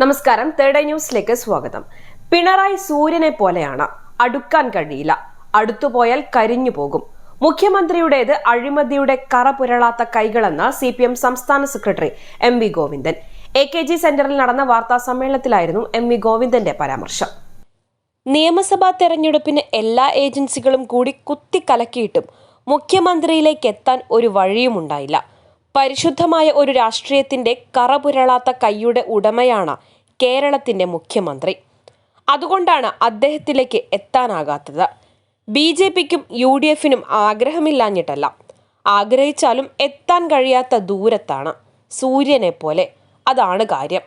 നമസ്കാരം. തേർഡ് ന്യൂസിലേക്ക് സ്വാഗതം. പിണറായി സൂര്യനെ പോലെയാണ്. അടുക്കാൻ കഴിയില്ല. അടുത്തുപോയാൽ കരിഞ്ഞു പോകും. മുഖ്യമന്ത്രിയുടേത് അഴിമതിയുടെ കറ പുരളാത്ത കൈകളെന്ന് സി പി എം സംസ്ഥാന secretary M V Govindan. A K G സെന്ററിൽ നടന്ന വാർത്താ സമ്മേളനത്തിലായിരുന്നു എം വി ഗോവിന്ദന്റെ പരാമർശം. നിയമസഭാ തെരഞ്ഞെടുപ്പിന് എല്ലാ ഏജൻസികളും കൂടി കുത്തിക്കലക്കിയിട്ടും മുഖ്യമന്ത്രിയിലേക്ക് എത്താൻ ഒരു വഴിയുമുണ്ടായില്ല. പരിശുദ്ധമായ ഒരു രാഷ്ട്രീയത്തിന്റെ കറപുരളാത്ത കൈയുടെ ഉടമയാണ് കേരളത്തിന്റെ മുഖ്യമന്ത്രി. അതുകൊണ്ടാണ് അദ്ദേഹത്തിലേക്ക് എത്താനാകാത്തത്. ബി ജെ പിക്കും യു ഡി എഫിനും ആഗ്രഹമില്ലാഞ്ഞിട്ടല്ല. ആഗ്രഹിച്ചാലും എത്താൻ കഴിയാത്ത ദൂരത്താണ് സൂര്യനെ പോലെ. അതാണ് കാര്യം.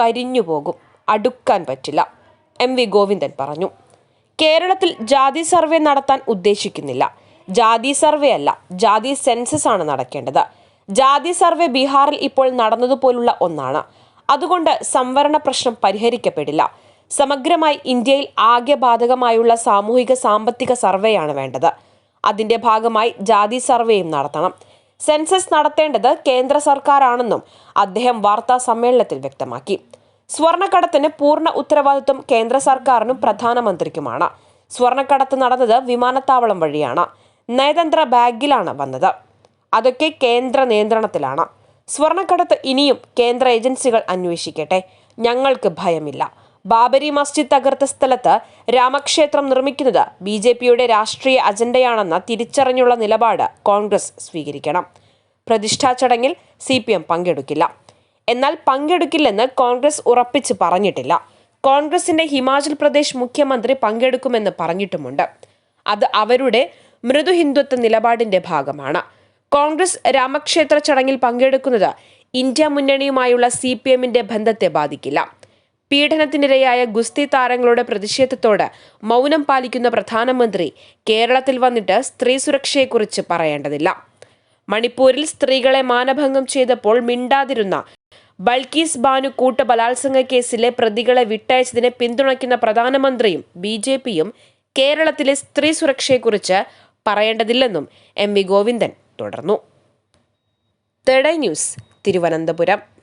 കരിഞ്ഞു പോകും. അടുക്കാൻ പറ്റില്ല. എം വി ഗോവിന്ദൻ പറഞ്ഞു. കേരളത്തിൽ ജാതി സർവേ നടത്താൻ ഉദ്ദേശിക്കുന്നില്ല. ജാതി സർവേ അല്ല ജാതി സെൻസസ് ആണ് നടക്കേണ്ടത്. ജാതി സർവേ ബീഹാറിൽ ഇപ്പോൾ നടന്നതുപോലുള്ള ഒന്നാണ്. അതുകൊണ്ട് സംവരണ പ്രശ്നം പരിഹരിക്കപ്പെടില്ല. സമഗ്രമായി ഇന്ത്യയിൽ ആകെ ബാധകമായുള്ള സാമൂഹിക സാമ്പത്തിക സർവേയാണ് വേണ്ടത്. അതിന്റെ ഭാഗമായി ജാതി സർവേയും നടത്തണം. സെൻസസ് നടത്തേണ്ടത് കേന്ദ്ര സർക്കാരാണെന്നും അദ്ദേഹം വാർത്താ സമ്മേളനത്തിൽ വ്യക്തമാക്കി. സ്വർണക്കടത്തിന് പൂർണ ഉത്തരവാദിത്വം കേന്ദ്ര സർക്കാരിനും പ്രധാനമന്ത്രിക്കുമാണ്. സ്വർണക്കടത്ത് നടന്നത് വിമാനത്താവളം വഴിയാണ്. നയതന്ത്ര ബാഗിലാണ് വന്നത്. അതൊക്കെ കേന്ദ്ര നിയന്ത്രണത്തിലാണ്. സ്വർണക്കടത്ത് ഇനിയും കേന്ദ്ര ഏജൻസികൾ അന്വേഷിക്കട്ടെ. ഞങ്ങൾക്ക് ഭയമില്ല. ബാബരി മസ്ജിദ് തകർത്ത സ്ഥലത്ത് രാമക്ഷേത്രം നിർമ്മിക്കുന്നത് ബി ജെ പിയുടെ രാഷ്ട്രീയ അജണ്ടയാണെന്ന തിരിച്ചറിഞ്ഞുള്ള നിലപാട് കോൺഗ്രസ് സ്വീകരിക്കണം. പ്രതിഷ്ഠാ ചടങ്ങിൽ സി പി എം പങ്കെടുക്കില്ല. എന്നാൽ പങ്കെടുക്കില്ലെന്ന് കോൺഗ്രസ് ഉറപ്പിച്ച് പറഞ്ഞിട്ടില്ല. കോൺഗ്രസിന്റെ ഹിമാചൽ പ്രദേശ് മുഖ്യമന്ത്രി പങ്കെടുക്കുമെന്ന് പറഞ്ഞിട്ടുമുണ്ട്. അത് അവരുടെ മൃദു ഹിന്ദുത്വ നിലപാടിന്റെ ഭാഗമാണ്. കോൺഗ്രസ് രാമക്ഷേത്ര ചടങ്ങിൽ പങ്കെടുക്കുന്നത് ഇന്ത്യ മുന്നണിയുമായുള്ള സി പി എമ്മിന്റെ ബന്ധത്തെ ബാധിക്കില്ല. പീഡനത്തിനിരയായ ഗുസ്തി താരങ്ങളുടെ പ്രതിഷേധത്തോട് മൗനം പാലിക്കുന്ന പ്രധാനമന്ത്രി കേരളത്തിൽ വന്നിട്ട് സ്ത്രീ സുരക്ഷയെക്കുറിച്ച് പറയേണ്ടതില്ല. മണിപ്പൂരിൽ സ്ത്രീകളെ മാനഭംഗം ചെയ്തപ്പോൾ മിണ്ടാതിരുന്ന ബൾക്കീസ് ബാനു കൂട്ട ബലാത്സംഗ കേസിലെ പ്രതികളെ വിട്ടയച്ചതിനെ പിന്തുണയ്ക്കുന്ന പ്രധാനമന്ത്രിയും ബി ജെ പിയും കേരളത്തിലെ സ്ത്രീ സുരക്ഷയെക്കുറിച്ച് പറയേണ്ടതില്ലെന്നും എം വി ഗോവിന്ദൻ തുടർന്നു. Third eye news Thiruvananthapuram.